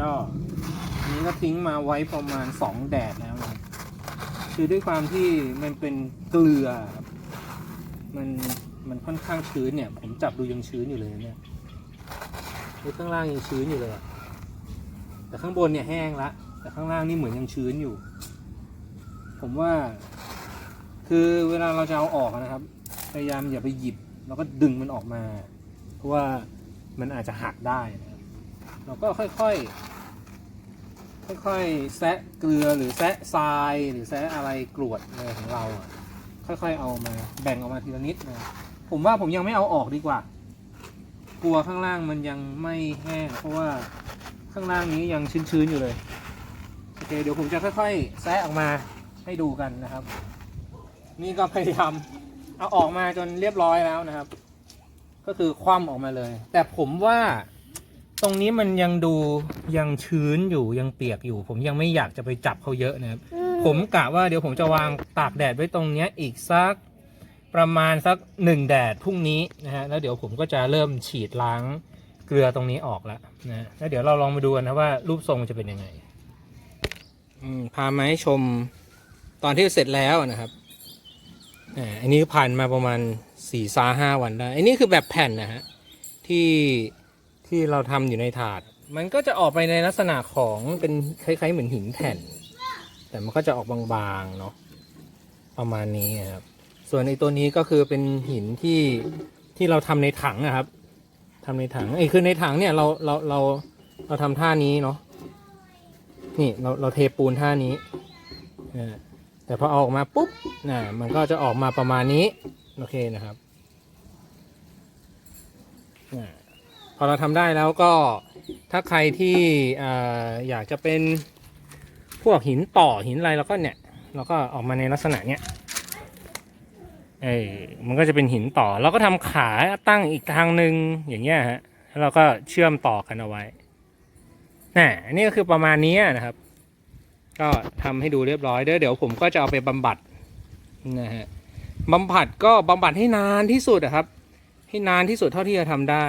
ก็อันนี้ก็ทิ้งมาไว้ประมาณสองแดดแล้วนะครับคือด้วยความที่มันเป็นเกลือ มันมันค่อนข้างชื้นเนี่ย ผมจับดูยังชื้นอยู่เลยเนี่ยนี่ข้างล่างยังชื้นอยู่เลย แต่ข้างบนเนี่ยแห้งละ แต่ข้างล่างนี่เหมือนยังชื้นอยู่ ผมว่า คือเวลาเราจะเอาออกนะครับ พยายามอย่าไปหยิบ แล้วก็ดึงมันออกมา เพราะว่ามันอาจจะหักได้นะเราก็ค่อยๆ ค่อยๆแซะเกลือหรือแซะทรายหรือแซะอะไรกรวดอะไรของเราอะค่อยๆเอามาแบ่งออกมาทีละนิดนะผมว่าผมยังไม่เอาออกดีกว่า กลัวข้างล่างมันยังไม่แห้ง เพราะว่าข้างล่างนี้ยังชื้นๆอยู่เลยโอเคเดี๋ยวผมจะค่อยๆแซะออกมาให้ดูกันนะครับ นี่ก็พยายามเอาออกมาจนเรียบร้อยแล้วนะครับ ก็คือคว่ำออกมาเลย แต่ผมว่า ตรงนี้มันยังดูยังชื้นอยู่ยังเปียกอยู่ ผมยังไม่อยากจะไปจับเขาเยอะนะครับ ผมกะว่าเดี๋ยวผมจะวางตากแดดไว้ตรงเนี้ยอีกสักประมาณสักหนึ่งแดดพรุ่งนี้นะฮะแล้วเดี๋ยวผมก็จะเริ่มฉีดล้างเกลือตรงนี้ออกแล้วนะแล้วเดี๋ยวเราลองมาดูกันนะว่ารูปทรงจะเป็นยังไงอืมพามาให้ชมตอนที่เสร็จแล้วนะครับอ่าอันนี้ผ่านมาประมาณสี่ซาห้าวันได้อันนี้คือแบบแผ่นนะฮะที่ ที่เราทำอยู่ในถาด มันก็จะออกไปในลักษณะของเป็นคล้ายๆเหมือนหินแผ่น แต่มันก็จะออกบางๆเนาะประมาณนี้ครับ ส่วนในตัวนี้ก็คือเป็นหินที่ที่เราทำในถังนะครับทำในถังไอ้คือในถังเนี่ยเราเราเราเราทำท่านี้เนาะนี่เราเราเทปูนท่านี้แต่พอออกมาปุ๊บน่ะมันก็จะออกมาประมาณนี้ โอเคนะครับ อเราทำได้แล้วก็ถ้าใครที่ออยากจะเป็นพวกหินต่อหินอะไรแล้วก็เนี่ยเราก็ออกมาในลักษณะเนี้ยเออมันก็จะเป็นหินต่อเราก็ทำขาตั้งอีกทางหนึ่งอย่างเงี้ยฮะแล้วเราก็เชื่อมต่อกันเอาไว้น่ะอันนี้ก็คือประมาณนี้นะครับ ก็ทำให้ดูเรียบร้อยเด้อเดี๋ยวผมก็จะเอาไปบำบัดนะฮะบำบัดก็บำบัดให้นานที่สุดอะครับ ให้นานที่สุดเท่าที่จะทำได้